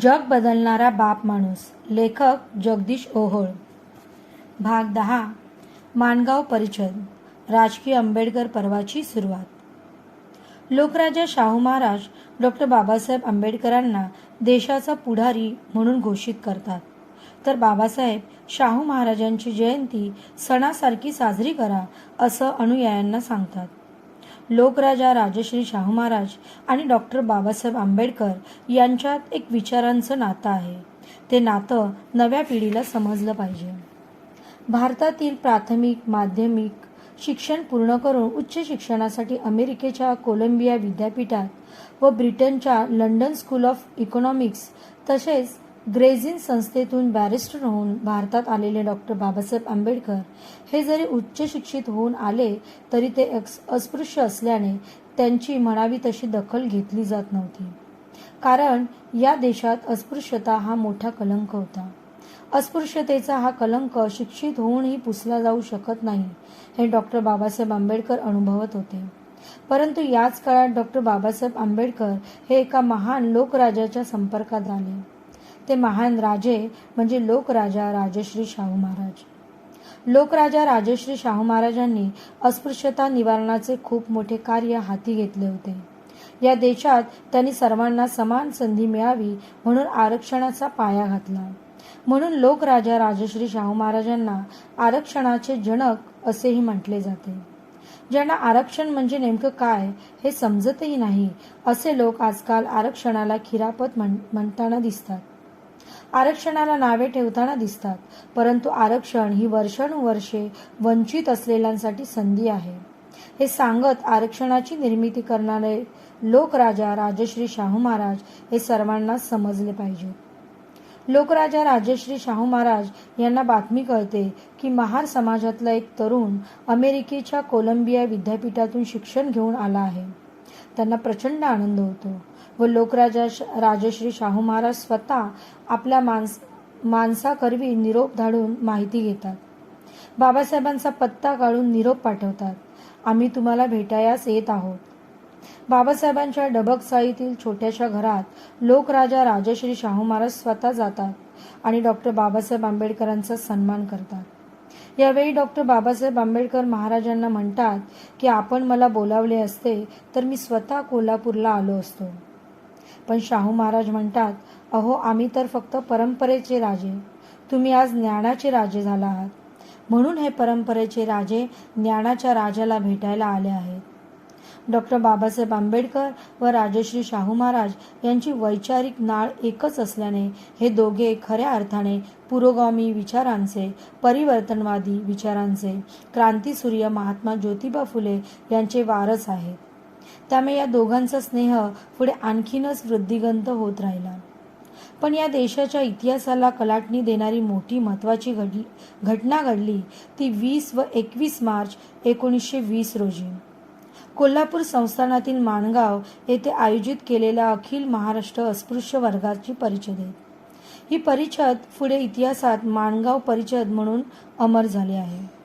जग बदलणारा बाप माणूस. लेखक जगदीश ओहोळ. भाग दहा. माणगाव परिषद. राजकीय आंबेडकर पर्वाची सुरुवात. लोकराजा शाहू महाराज डॉक्टर बाबासाहेब आंबेडकरांना देशाचा पुढारी म्हणून घोषित करतात. तर बाबासाहेब शाहू महाराजांची जयंती सणासारखी साजरी करा असं अनुयायांना सांगतात. लोकराजा राजश्री शाहू महाराज आणि डॉक्टर बाबासाहेब आंबेडकर यांच्यात एक विचारांचं नातं आहे. ते नातं नव्या पिढीला समजलं पाहिजे. भारतातील प्राथमिक माध्यमिक शिक्षण पूर्ण करून उच्च शिक्षणासाठी अमेरिकेच्या कोलंबिया विद्यापीठात व ब्रिटनच्या लंडन स्कूल ऑफ इकॉनॉमिक्स तसेच ग्रेझिन संस्थेतून बॅरिस्टर होऊन भारतात आलेले डॉक्टर बाबासाहेब आंबेडकर हे जरी उच्च शिक्षित होऊन आले तरी ते एक्स अस्पृश्य असल्याने त्यांची म्हणावी तशी दखल घेतली जात नव्हती. कारण या देशात अस्पृश्यता हा मोठा कलंक होता. अस्पृश्यतेचा हा कलंक शिक्षित होऊनही पुसला जाऊ शकत नाही हे डॉक्टर बाबासाहेब आंबेडकर अनुभवत होते. परंतु याच काळात डॉक्टर बाबासाहेब आंबेडकर हे एका महान लोकराजाच्या संपर्कात आले. ते महान राजे म्हणजे लोकराजा राजश्री शाहू महाराज. लोकराजा राजश्री शाहू महाराजांनी अस्पृश्यता निवारणाचे खूप मोठे कार्य हाती घेतले होते. या देशात त्यांनी सर्वांना समान संधी मिळावी म्हणून आरक्षणाचा पाया घातला. म्हणून लोकराजा राजश्री शाहू महाराजांना आरक्षणाचे जनक असेही म्हटले जाते. ज्यांना आरक्षण म्हणजे नेमकं काय हे समजतही नाही असे लोक आजकाल आरक्षणाला खिरापत म्हण म्हणताना दिसतात. आरक्षणाला नावे ठेवताना दिसतात परंतु आरक्षण ही वर्षानुवर्षे वंचित असलेल्यांसाठी संधी आहे. हे सांगत आरक्षणाची निर्मिती करणारे लोकराजा राजश्री शाहू महाराज हे सर्वांना समजले पाहिजे. लोकराजा राजश्री शाहू महाराज यांना बातमी कळते की महार समाजातला एक तरुण अमेरिकेच्या कोलंबिया विद्यापीठातून शिक्षण घेऊन आला आहे. त्यांना प्रचंड आनंद होतो. व लोकराजा राजश्री शाहू महाराज स्वतः आपल्या माणस माणसाकरवी निरोप धाडून माहिती घेतात. बाबासाहेबांचा पत्ता काढून निरोप पाठवतात. आम्ही तुम्हाला भेटायास येत आहोत. बाबासाहेबांच्या डबकसाईतील छोट्याशा घरात लोकराजा राजश्री शाहू महाराज स्वतः जातात आणि डॉक्टर बाबासाहेब आंबेडकरांचा सन्मान करतात. यावेळी डॉक्टर बाबासाहेब आंबेडकर महाराजांना म्हणतात की आपण मला बोलावले असते तर मी स्वतः कोल्हापूरला आलो असतो. पण शाहू महाराज म्हणतात अहो आम्ही तर फक्त परंपरेचे राजे. तुम्ही आज ज्ञानाचे राजे झाला आहात. म्हणून हे परंपरेचे राजे ज्ञानाच्या राजाला भेटायला आले आहेत. डॉक्टर बाबासाहेब आंबेडकर व राजश्री शाहू महाराज यांची वैचारिक नाळ एकच असल्याने हे दोघे खऱ्या अर्थाने पुरोगामी विचारांचे परिवर्तनवादी विचारांचे क्रांतीसूर्य महात्मा ज्योतिबा फुले यांचे वारस आहेत. त्यामुळे या दोघांचा स्नेह पुढे आणखीनच वृद्धिगंत होत राहिला. पण या देशाच्या इतिहासाला कलाटणी देणारी मोठी महत्त्वाची घडली घटना घडली ती वीस व एकवीस मार्च एकोणीसशे वीस रोजी. कोल्हापूर संस्थानातील माणगाव येथे आयोजित केलेल्या अखिल महाराष्ट्र अस्पृश्य वर्गाची परिषद आहे. ही परिषद पुढे इतिहासात माणगाव परिषद म्हणून अमर झाले आहे.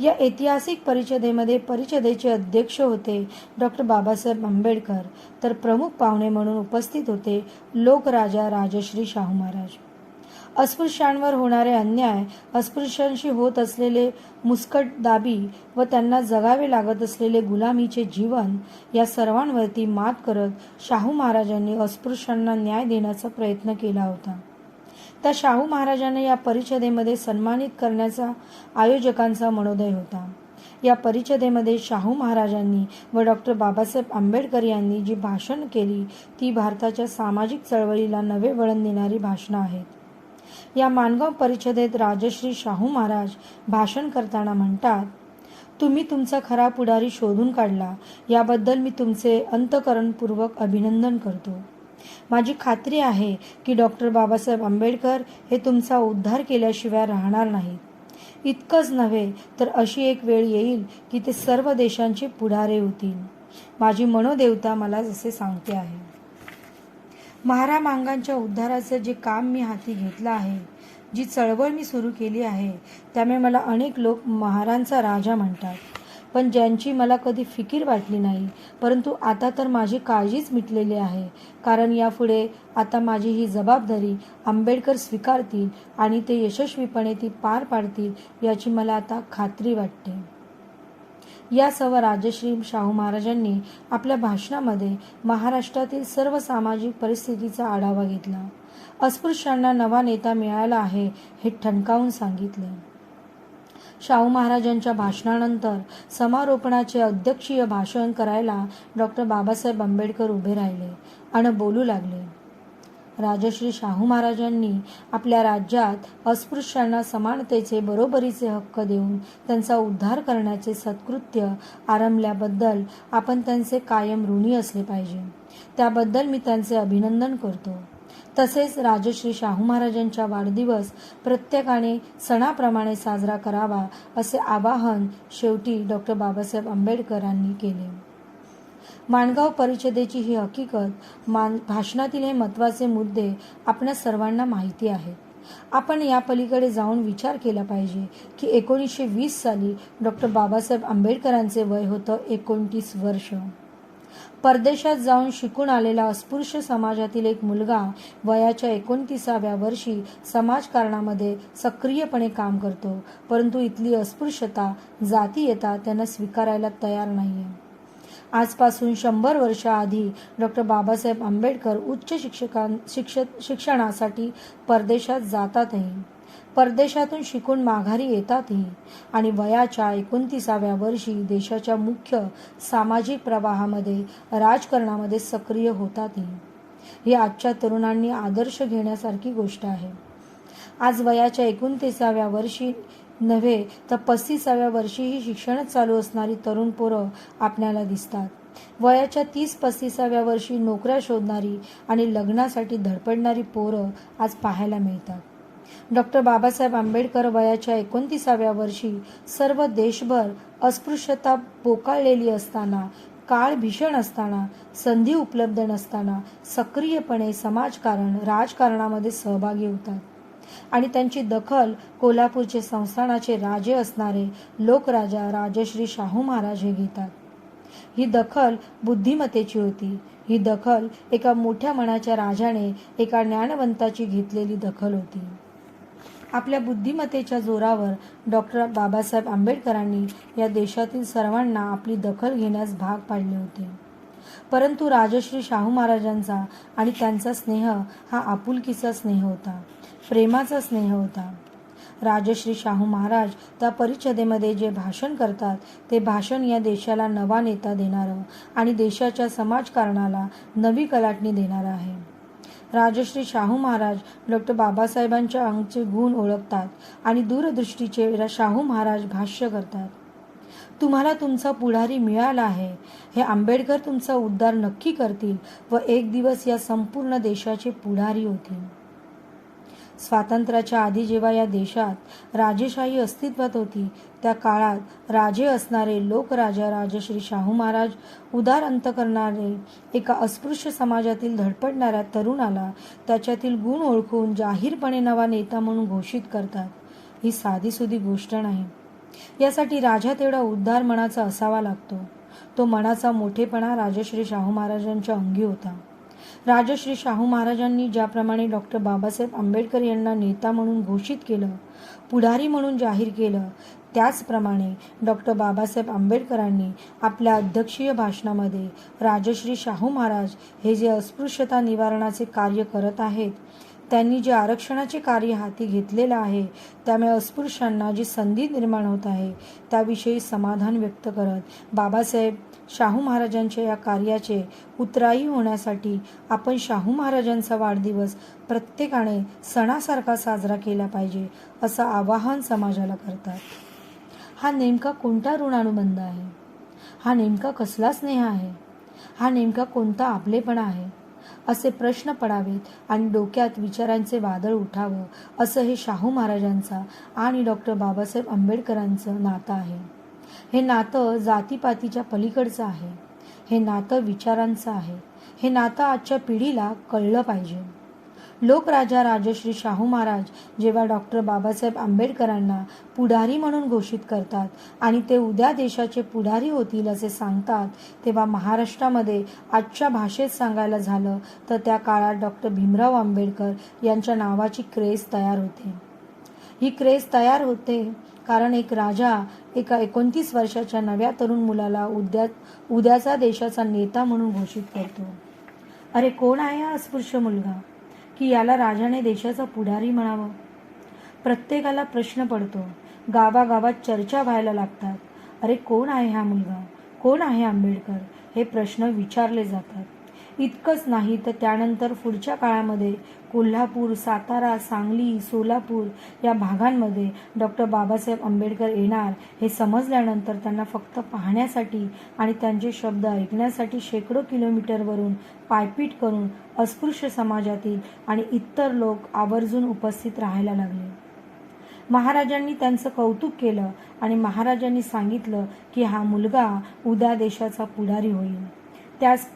या ऐतिहासिक परिषदेमध्ये परिषदेचे अध्यक्ष होते डॉक्टर बाबासाहेब आंबेडकर तर प्रमुख पाहुणे म्हणून उपस्थित होते लोकराजा राजश्री शाहू महाराज. अस्पृश्यांवर होणारे अन्याय अस्पृश्यांशी होत असलेले मुस्कटदाबी व त्यांना जगावे लागत असलेले गुलामीचे जीवन या सर्वांवरती मात करत शाहू महाराजांनी अस्पृश्यांना न्याय देण्याचा प्रयत्न केला होता. त्या शाहू महाराजांना या परिषदेमध्ये सन्मानित करण्याचा आयोजकांचा मनोदय होता. या परिषदेमध्ये शाहू महाराजांनी व डॉक्टर बाबासाहेब आंबेडकर यांनी जी भाषण केली ती भारताच्या सामाजिक चळवळीला नवे वळण देणारी भाषणं आहेत. या मानगाव परिषदेत राजश्री शाहू महाराज भाषण करताना म्हणतात तुम्ही तुमचा खरा पुढारी शोधून काढला. याबद्दल मी तुमचे अंतकरणपूर्वक अभिनंदन करतो. माझी खात्री आहे की डॉक्टर बाबासाहेब आंबेडकर हे तुमचा उद्धार केल्याशिवाय राहणार नाहीत. इतकंच नव्हे तर अशी एक वेळ येईल की ते सर्व देशांचे पुढारे होतील. माझी मनोदेवता मला जसे सांगते आहे. महारा मांगांच्या उद्धाराचं जे काम मी हाती घेतलं आहे जी चळवळ मी सुरू केली आहे त्यामुळे मला अनेक लोक महारांचा राजा म्हणतात. पण ज्यांची मला कधी फिकीर वाटली नाही परंतु आता तर माझी काळजीच मिटलेली आहे. कारण यापुढे आता माझी ही जबाबदारी आंबेडकर स्वीकारतील आणि ते यशस्वीपणे ती पार पाडतील याची मला आता खात्री वाटते. यासह राजश्री शाहू महाराजांनी आपल्या भाषणामध्ये महाराष्ट्रातील सर्व सामाजिक परिस्थितीचा आढावा घेतला. अस्पृश्यांना नवा नेता मिळाला आहे हे ठणकावून सांगितले. शाहू महाराजांच्या भाषणानंतर समारोपणाचे अध्यक्षीय भाषण करायला डॉक्टर बाबासाहेब आंबेडकर उभे राहिले आणि बोलू लागले. राजश्री शाहू महाराजांनी आपल्या राज्यात अस्पृश्यांना समानतेचे बरोबरीचे हक्क देऊन त्यांचा उद्धार करण्याचे सत्कृत्य आरंभल्याबद्दल आपण त्यांचे कायम ऋणी असले पाहिजे. त्याबद्दल मी त्यांचे अभिनंदन करतो. तसेच राजश्री शाहू महाराजांचा वाढदिवस प्रत्येकाने सणाप्रमाणे साजरा करावा असे आवाहन शेवटी डॉक्टर बाबासाहेब आंबेडकरांनी केले. माणगाव परिषदेची ही हकीकत मान भाषणातील हे महत्त्वाचे मुद्दे आपल्या सर्वांना माहिती आहेत. आपण या पलीकडे जाऊन विचार केला पाहिजे की एकोणीसशे वीस साली डॉक्टर बाबासाहेब आंबेडकरांचे वय होतं एकोणतीस वर्ष. परदेशात जाऊन शिकून आलेला अस्पृश्य समाजातील एक मुलगा वयाच्या एकोणतीसाव्या वर्षी समाजकारणामध्ये सक्रियपणे काम करतो. परंतु इथली अस्पृश्यता जातीयता त्यांना स्वीकारायला तयार नाहीये. आजपासून शंभर वर्षाआधी डॉक्टर बाबासाहेब आंबेडकर उच्च शिक्षकां शिक्षक शिक्षणासाठी परदेशात जातातही. परदेशातून शिकून माघारी येतातही. आणि वयाच्या एकोणतीसाव्या वर्षी देशाच्या मुख्य सामाजिक प्रवाहामध्ये राजकारणामध्ये सक्रिय होतातही. ही आजच्या तरुणांनी आदर्श घेण्यासारखी गोष्ट आहे. आज वयाच्या एकोणतीसाव्या वर्षी नव्हे तर पस्तीसाव्या वर्षीही शिक्षणच चालू असणारी तरुण पोरं आपल्याला दिसतात. वयाच्या तीस पस्तीसाव्या वर्षी नोकऱ्या शोधणारी आणि लग्नासाठी धडपडणारी पोरं आज पाहायला मिळतात. डॉक्टर बाबासाहेब आंबेडकर वयाच्या एकोणतीसाव्या वर्षी सर्व देशभर अस्पृश्यता पोकाळलेली असताना काळ भीषण असताना संधी उपलब्ध नसताना सक्रियपणे समाजकारण राजकारणामध्ये सहभागी होतात. आणि त्यांची दखल कोल्हापूरचे संस्थानाचे राजे असणारे लोकराजा राजश्री शाहू महाराज हे घेतात. ही दखल बुद्धिमतेची होती. ही दखल एका मोठ्या मनाच्या राजाने एका ज्ञानवंताची घेतलेली दखल होती. आपल्या बुद्धिमत्तेच्या जोरावर डॉक्टर बाबासाहेब आंबेडकरांनी या देशातील सर्वांना आपली दखल घेण्यास भाग पाडले होते. परंतु राजश्री शाहू महाराजांचा आणि त्यांचा स्नेह हा आपुलकीचा स्नेह होता. प्रेमाचा स्नेह होता. राजश्री शाहू महाराज त्या परिषदेमध्ये जे भाषण करतात ते भाषण या देशाला नवा नेता देणारं आणि देशाच्या समाजकारणाला नवी कलाटणी देणारं आहे. राजश्री शाहू महाराज डॉक्टर बाबासाहेबांच्या अंगचे गुण ओळखतात आणि दूरदृष्टीचे शाहू महाराज भाष्य करतात. तुम्हाला तुमचा पुढारी मिळाला आहे. हे आंबेडकर तुमचा उद्धार नक्की करतील व एक दिवस या संपूर्ण देशाचे पुढारी होतील. स्वातंत्र्याच्या आधी जेव्हा या देशात राजेशाही अस्तित्वात होती त्या काळात राजे असणारे लोकराजा राजश्री शाहू महाराज उदार अंत करणारे एका अस्पृश्य समाजातील धडपडणाऱ्या तरुणाला त्याच्यातील गुण ओळखून जाहीरपणे नवा नेता म्हणून घोषित करतात. ही साधीसुधी गोष्ट नाही. यासाठी राजा तेवढा उद्धार मनाचा असावा लागतो. तो मनाचा मोठेपणा राजश्री शाहू महाराजांच्या अंगी होता. राजश्री शाहू महाराजांनी ज्याप्रमाणे डॉक्टर बाबासाहेब आंबेडकर यांना नेता म्हणून घोषित केलं पुढारी म्हणून जाहीर केलं त्याचप्रमाणे डॉक्टर बाबासाहेब आंबेडकरांनी आपल्या अध्यक्षीय भाषणामध्ये राजश्री शाहू महाराज हे जे अस्पृश्यता निवारणाचे कार्य करत आहेत त्यांनी जे आरक्षणाचे कार्य हाती घेतलेलं आहे त्यामुळे अस्पृश्यांना जी संधी निर्माण होत आहे त्याविषयी समाधान व्यक्त करत बाबासाहेब शाहू महाराजांच्या या कार्याचे उतराई होण्यासाठी आपण शाहू महाराजांचा वाढदिवस प्रत्येकाने सणासारखा साजरा केला पाहिजे असं आवाहन समाजाला करतात. हा नेमका कोणता ऋणानुबंध आहे? हा नेमका कसला स्नेह आहे? हा नेमका कोणता आपलेपणा आहे? असे प्रश्न पडावेत आणि डोक्यात विचारांचे वादळ उठावं असं हे शाहू महाराजांचा आणि डॉक्टर बाबासाहेब आंबेडकरांचं नातं आहे. हे नातं जातीपातीच्या पलीकडचं आहे. हे नातं विचारांचं आहे. हे नातं आजच्या पिढीला कळलं पाहिजे. लोकराजा राजश्री शाहू महाराज जेव्हा डॉक्टर बाबासाहेब आंबेडकरांना पुढारी म्हणून घोषित करतात आणि ते उद्या देशाचे पुढारी होतील असे सांगतात तेव्हा महाराष्ट्रामध्ये आजच्या भाषेत सांगायला झालं तर त्या काळात डॉक्टर भीमराव आंबेडकर यांच्या नावाची क्रेज तयार होते. ही क्रेज तयार होते. कारण एक राजा एका एकोणतीस वर्षाच्या नव्या तरुण मुलाला उद्या उद्याचा देशाचा नेता म्हणून घोषित करतो. अरे कोण आहे हा अस्पृश्य मुलगा? की याला राजाने देशाचा पुढारी म्हणावं? प्रत्येकाला प्रश्न पडतो. गावागावात चर्चा व्हायला लागतात. अरे कोण आहे हा मुलगा? कोण आहे आंबेडकर? हे प्रश्न विचारले जातात. इतकंच नाही तर त्यानंतर पुढच्या काळामध्ये कोल्हापूर सातारा सांगली सोलापूर या भागांमध्ये डॉक्टर बाबासाहेब आंबेडकर येणार हे समजल्यानंतर त्यांना फक्त पाहण्यासाठी आणि त्यांचे शब्द ऐकण्यासाठी शेकडो किलोमीटरवरून पायपीट करून अस्पृश्य समाजातील आणि इतर लोक आवर्जून उपस्थित राहायला लागले. महाराजांनी त्यांचं कौतुक केलं आणि महाराजांनी सांगितलं की हा मुलगा उद्या देशाचा पुढारी होईल. त्यास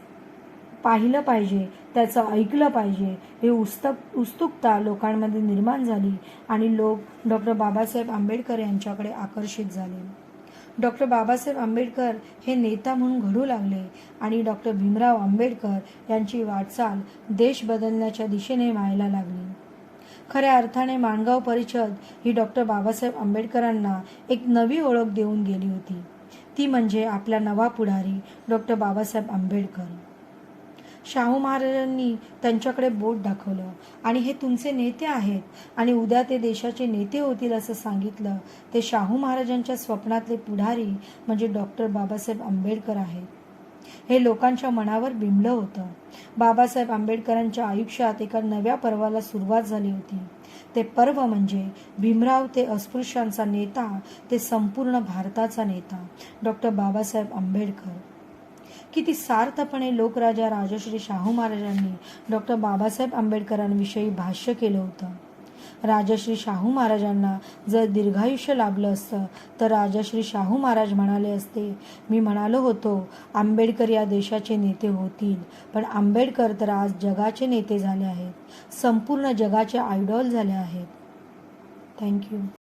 पाहिलं पाहिजे त्याचं ऐकलं पाहिजे. हे उस्तक उत्सुकता लोकांमध्ये निर्माण झाली आणि लोक डॉक्टर बाबासाहेब आंबेडकर यांच्याकडे आकर्षित झाले. डॉक्टर बाबासाहेब आंबेडकर हे नेता म्हणून घडू लागले आणि डॉक्टर भीमराव आंबेडकर यांची वाटचाल देश बदलण्याच्या दिशेने व्हायला लागली. खऱ्या अर्थाने माणगाव परिषद ही डॉक्टर बाबासाहेब आंबेडकरांना एक नवी ओळख देऊन गेली होती. ती म्हणजे आपला नवा पुढारी डॉक्टर बाबासाहेब आंबेडकर. शाहू महाराजांनी त्यांच्याकडे बोट दाखवलं. आणि हे तुमचे नेते आहेत. आणि उद्या ते देशाचे नेते होतील असं सांगितलं. ते शाहू महाराजांच्या स्वप्नातले पुढारी म्हणजे डॉक्टर बाबासाहेब आंबेडकर आहेत. हे लोकांच्या मनावर बिंबलं होतं. बाबासाहेब आंबेडकरांच्या आयुष्यात एका नव्या पर्वाला सुरुवात झाली होती. ते पर्व म्हणजे भीमराव ते अस्पृश्यांचा नेता ते संपूर्ण भारताचा नेता डॉक्टर बाबासाहेब आंबेडकर. किती सार्थपणे लोकराजा राजश्री शाहू महाराजांनी डॉक्टर बाबासाहेब आंबेडकरांविषयी भाष्य केलं होतं. राजश्री शाहू महाराजांना जर दीर्घायुष्य लाभलं असतं तर राजश्री शाहू महाराज म्हणाले असते मी म्हणालो होतो आंबेडकर या देशाचे नेते होतील पण आंबेडकर तर आज जगाचे नेते झाले आहेत संपूर्ण जगाचे आयडॉल झाले आहेत. थँक्यू